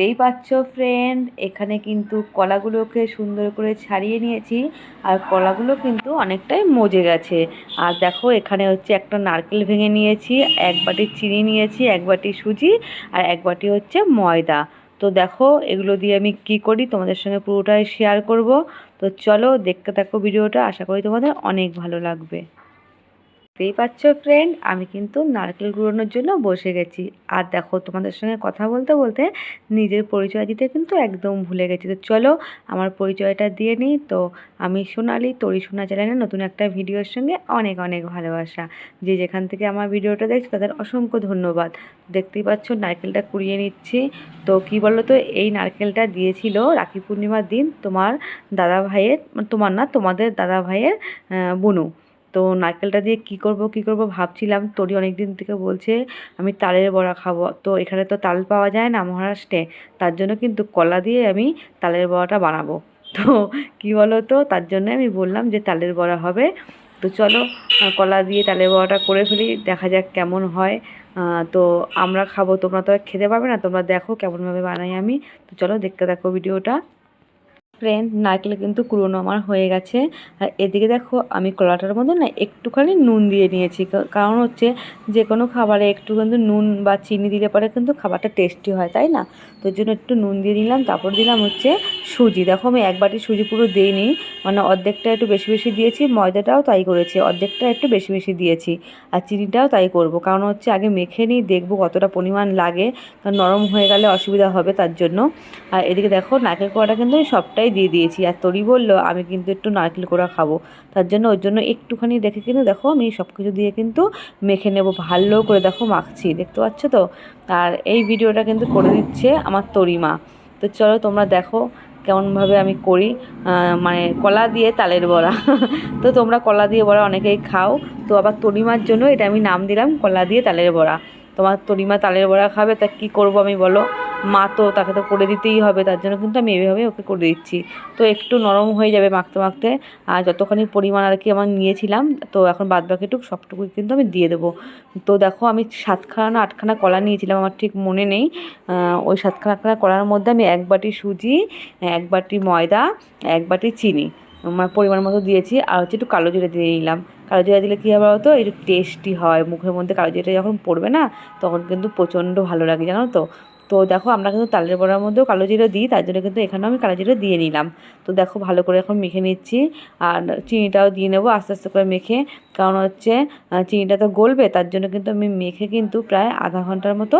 দেখতেই পাচ্ছ ফ্রেন্ড এখানে কিন্তু কলাগুলোকে সুন্দর করে ছাড়িয়ে নিয়েছি। আর কলাগুলো কিন্তু অনেকটাই মজে গেছে। আর দেখো, এখানে হচ্ছে একটা নারকেল ভেঙে নিয়েছি, এক বাটি চিনি নিয়েছি, এক বাটি সুজি, আর এক বাটি হচ্ছে ময়দা। তো দেখো, এগুলো দিয়ে আমি কি করি তোমাদের সঙ্গে পুরোটাই শেয়ার করব। তো চলো, দেখতে থাকো ভিডিওটা। আশা করি তোমাদের অনেক ভালো লাগবে। দেখতেই পাচ্ছ ফ্রেন্ড আমি কিন্তু নারকেল কুড়োনোর জন্য বসে গেছি। আর দেখো, তোমাদের সঙ্গে কথা বলতে বলতে নিজের পরিচয় দিতে কিন্তু একদম ভুলে গেছি। তো চলো, আমার পরিচয়টা দিয়ে নিই। তো আমি সোনালি তরি সোনা চ্যানেলের নতুন একটা ভিডিওর সঙ্গে অনেক অনেক ভালোবাসা। যে যেখান থেকে আমার ভিডিওটা দেখছ, তাদের অসংখ্য ধন্যবাদ। দেখতেই পাচ্ছ, নারকেলটা কুড়িয়ে নিচ্ছি। তো কি বলো তো এই নারকেলটা দিয়েছিল রাখি পূর্ণিমার দিন তোমার দাদা ভাইয়ের, তোমার না, তোমাদের দাদা ভাইয়ের বুনু। তো নারকেলটা দিয়ে কি করব কি করব ভাবছিলাম। তোরই অনেক দিন থেকে বলছে, আমি তালের বড়া খাব। তো এখানে তো তাল পাওয়া যায় না মহারাষ্ট্রে। তার জন্য কিন্তু কলা দিয়ে আমি তালের বড়াটা বানাবো। তো কি বলো তো তার জন্য আমি বললাম যে তালের বড়া হবে। তো চলো কলা দিয়ে তালের বড়াটা করে ফেলি, দেখা যাক কেমন হয়। তো আমরা খাব, তোমরা তো খেতে পারবে না, তোমরা দেখো কেমনভাবে বানাই আমি। তো চলো দেখতে দেখো ভিডিওটা। ফ্রেন্ড নারকেল কিন্তু কুড়োনো আমার হয়ে গেছে। আর এদিকে দেখো, আমি কলাটার মধ্যে না একটুখানি নুন দিয়ে নিয়েছি। কারণ হচ্ছে যে কোনো খাবারে একটু কিন্তু নুন বা চিনি দিলে পরে কিন্তু খাবারটা টেস্টি হয়, তাই না? তো জন্য একটু নুন দিয়ে দিলাম তারপর দিলাম হচ্ছে সুজি। দেখো আমি এক বাটি সুজি পুরো দিইনি মানে অর্ধেকটা একটু বেশি বেশি দিয়েছি, ময়দাটাও তাই করেছি, অর্ধেকটা একটু বেশি বেশি দিয়েছি, আর চিনিটাও তাই করব। কারণ হচ্ছে আগে মেখে নিই, দেখব কতটা পরিমাণ লাগে। কারণ নরম হয়ে গেলে অসুবিধা হবে তার জন্য। আর এদিকে দেখো, নারকেল কোড়াটা কিন্তু আমি সবটাই দিয়ে দিয়েছি। আর তরি বলল, আমি কিন্তু একটু নারকেল কোড়া খাব। তার জন্য ওর জন্য একটুখানি দেখে কিন্তু দেখো, আমি সব কিছু দিয়ে কিন্তু মেখে নেব। ভালো করে দেখো, মাখছি। দেখতে পাচ্ছ তো? আর এই ভিডিওটা কিন্তু করে দিচ্ছে আমার তরিমা তো চলো তোমরা দেখো কেমনভাবে আমি করি মানে কলা দিয়ে তালের বড়া। তো তোমরা কলা দিয়ে বড়া অনেকেই খাও। তো আবার তরিমার জন্য এটা আমি নাম দিলাম, কলা দিয়ে তালের বড়া। তোমার তরিমা তালের বড়া খাবে, তা কী করব আমি বলো? মা তো তাকে তো করে দিতেই হবে, তার জন্য কিন্তু আমি এভাবে ওকে করে দিচ্ছি। তো একটু নরম হয়ে যাবে মাখতে মাখতে, আর যতখানি পরিমাণ আর কি আমার নিয়েছিলাম, তো এখন বাদ বাকিটুক সবটুকুই কিন্তু আমি দিয়ে দেবো। তো দেখো আমি সাতখানা না আটখানা কলা নিয়েছিলাম, আমার ঠিক মনে নেই। ওই সাতখানা, আটখানা কলার মধ্যে আমি এক বাটি সুজি, এক বাটি ময়দা, এক বাটি চিনি আমার পরিমাণ মতো দিয়েছি, আর হচ্ছে একটু কালো জিরে দিয়ে নিলাম। কালো জিরা দিলে কী হবে বলতো? একটু টেস্টি হয়, মুখের মধ্যে কালো জিরাটা যখন পড়বে না, তখন কিন্তু প্রচণ্ড ভালো লাগে, জানো তো? তো দেখো আমরা কিন্তু তালের বড়ার মধ্যেও কালো জিরে দিই, তার জন্য কিন্তু এখানেও আমি কালো জিরে দিয়ে নিলাম। তো দেখো ভালো করে এখন মেখে নিচ্ছি আর চিনিটাও দিয়ে নেব আস্তে আস্তে করে মেখে। কারণ হচ্ছে চিনিটা তো গলবে, তার জন্য কিন্তু আমি মেখে কিন্তু প্রায় আধা ঘণ্টার মতো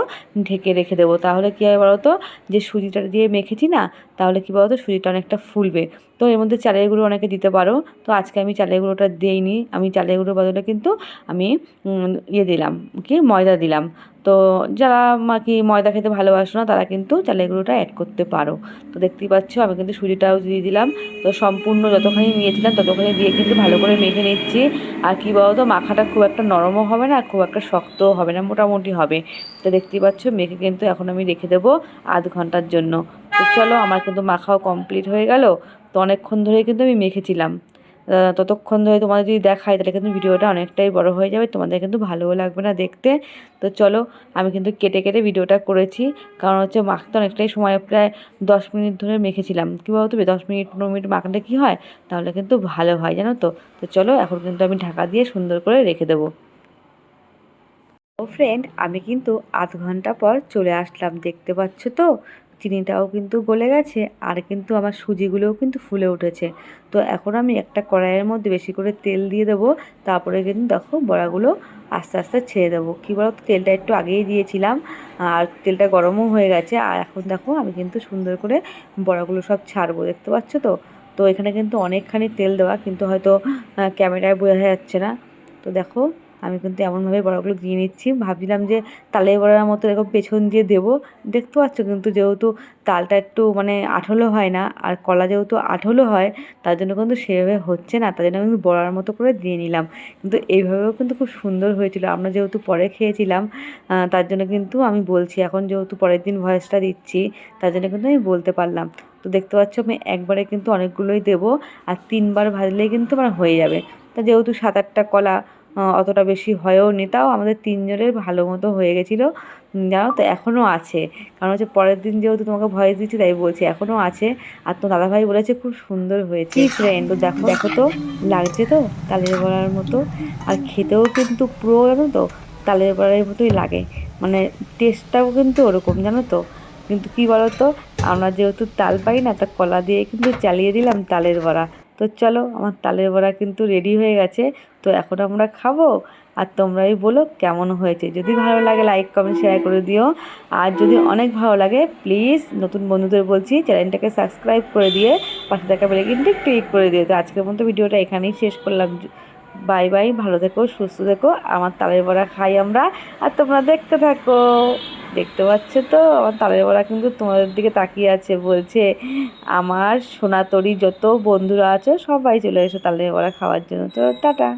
ঢেকে রেখে দেবো। তাহলে কী হয় বলো তো, যে সুজিটা দিয়ে মেখেছি না, তাহলে কী বলতো সুজিটা অনেকটা ফুলবে। তো এর মধ্যে চালের গুঁড়ো অনেকে দিতে পারো। তো আজকে আমি চালের গুঁড়োটা দিইনি। আমি চালের গুঁড়োর বদলে কিন্তু আমি ইয়ে দিলাম, কি ময়দা দিলাম। তো যারা মা কি ময়দা খেতে ভালোবাসো না, তারা কিন্তু চালের গুঁড়োটা অ্যাড করতে পারো। তো দেখতেই পাচ্ছ, আমি কিন্তু সুজিটাও দিয়ে দিলাম। তো সম্পূর্ণ যতখানি নিয়েছিলাম, ততখানি দিয়ে কিন্তু ভালো করে মেখে নিচ্ছি। আর কী বলতো, মাখাটা খুব একটা নরমও হবে না, খুব একটা শক্তও হবে না, মোটামুটি হবে। তো দেখতেই পাচ্ছ মেখে কিন্তু এখন আমি রেখে দেবো আধ ঘণ্টার জন্য। তো চলো, আমার কিন্তু মাখাও কমপ্লিট হয়ে গেল। তো অনেকক্ষণ ধরেই কিন্তু আমি মেখেছিলাম। ততক্ষণ ধরে তোমাদের যদি দেখায় তাহলে কিন্তু ভিডিওটা অনেকটাই বড় হয়ে যাবে। তোমাদের কিন্তু ভালোও লাগবে না দেখতে। তো চলো, আমি কিন্তু কেটে কেটে ভিডিওটা করেছি। কারণ হচ্ছে মাখতে অনেকটাই সময়, প্রায় দশ মিনিট ধরে মেখেছিলাম। কী বলতো দশ মিনিট, পনেরো মিনিট মাখলে কী হয়? তাহলে কিন্তু ভালো হয়, জানো তো? তো চলো, এখন কিন্তু আমি ঢাকা দিয়ে সুন্দর করে রেখে দেবো। ও ফ্রেন্ড আমি কিন্তু আধ ঘণ্টা পর চলে আসলাম, দেখতে পাচ্ছ তো? চিনিটাও কিন্তু গলে গেছে, আর কিন্তু আমার সুজিগুলোও কিন্তু ফুলে উঠেছে। তো এখন আমি একটা কড়াইয়ের মধ্যে বেশি করে তেল দিয়ে দেবো, তারপরে কিন্তু দেখো বড়াগুলো আস্তে আস্তে ছেড়ে দেবো। কী বলো তেলটা একটু আগেই দিয়েছিলাম, আর তেলটা গরমও হয়ে গেছে, আর এখন দেখো আমি কিন্তু সুন্দর করে বড়াগুলো সব ছাড়বো, দেখতে পাচ্ছ তো? তো এখানে কিন্তু অনেকখানি তেল দেওয়া, কিন্তু হয়তো ক্যামেরায় বোঝা যাচ্ছে না। তো দেখো আমি কিন্তু এমনভাবে বড়াগুলো দিয়ে নিচ্ছি। ভাবছিলাম যে তালের বড়ার মতো এরকম পেছন দিয়ে দেবো। দেখতে পাচ্ছ কিন্তু যেহেতু তালটা একটু মানে আঠলো হয় না আর কলা যেহেতু আঠলো হয়, তার জন্য কিন্তু সেভাবে হচ্ছে না। তার জন্য আমি বড়ার মতো করে দিয়ে নিলাম। কিন্তু এইভাবেও কিন্তু খুব সুন্দর হয়েছিল। আমরা যেহেতু পরে খেয়েছিলাম তার জন্য কিন্তু আমি বলছি, এখন যেহেতু পরের দিন ভয়েসটা দিচ্ছি, তার জন্য কিন্তু আমি বলতে পারলাম। তো দেখতে পাচ্ছ আমি একবারে কিন্তু অনেকগুলোই দেবো আর তিনবার ভাজলেই কিন্তু আমার হয়ে যাবে। তা যেহেতু সাত আটটা কলা অতটা বেশি হয়েও নি। তাও আমাদের তিনজনের ভালো মতো হয়ে গেছিল। জানো তো এখনও আছে। কারণ হচ্ছে পরের দিন যেহেতু তোমাকে ভয়েস দিচ্ছি তাই বলছি এখনও আছে। আর তো দাদাভাই বলেছে খুব সুন্দর হয়েছে ফ্রেন্ড তো দেখো দেখো তো লাগছে তো তালের বড়ার মতো। আর খেতেও কিন্তু পুরো জানো তো তালের বড়ার মতোই লাগে। মানে টেস্টটাও কিন্তু ওরকম জানো তো। কিন্তু কি বলতো আমরা যেহেতু তাল পাই না তা কলা দিয়ে কিন্তু চালিয়ে দিলাম তালের বড়া। তো চলো, আমার তালের বড়া কিন্তু রেডি হয়ে গেছে। তো এখন আমরা খাব। আর তোমরাই বলো কেমন হয়েছে। যদি ভালো লাগে লাইক কমেন্ট শেয়ার করে দিও। আর যদি অনেক ভালো লাগে প্লিজ নতুন বন্ধুদের বলছি চ্যানেলটাকে সাবস্ক্রাইব করে দিয়ে পাশে থাকা বেলাইকিনটি ক্লিক করে দিও। তো আজকের মতো ভিডিওটা এখানেই শেষ করলাম। বাই বাই ভালো থেকো, সুস্থ থেকো। আমার তালের বড়া খাই আমরা। আর তোমরা দেখতে থাকো। দেখতে পাচ্ছ তো? আমার তালের বড়া কিন্তু তোমাদের দিকে তাকিয়ে আছে, বলছে, আমার সোনাতরি যত বন্ধুরা আছে, সবাই চলে এসো তালের বড়া খাওয়ার জন্য। তো টাটা।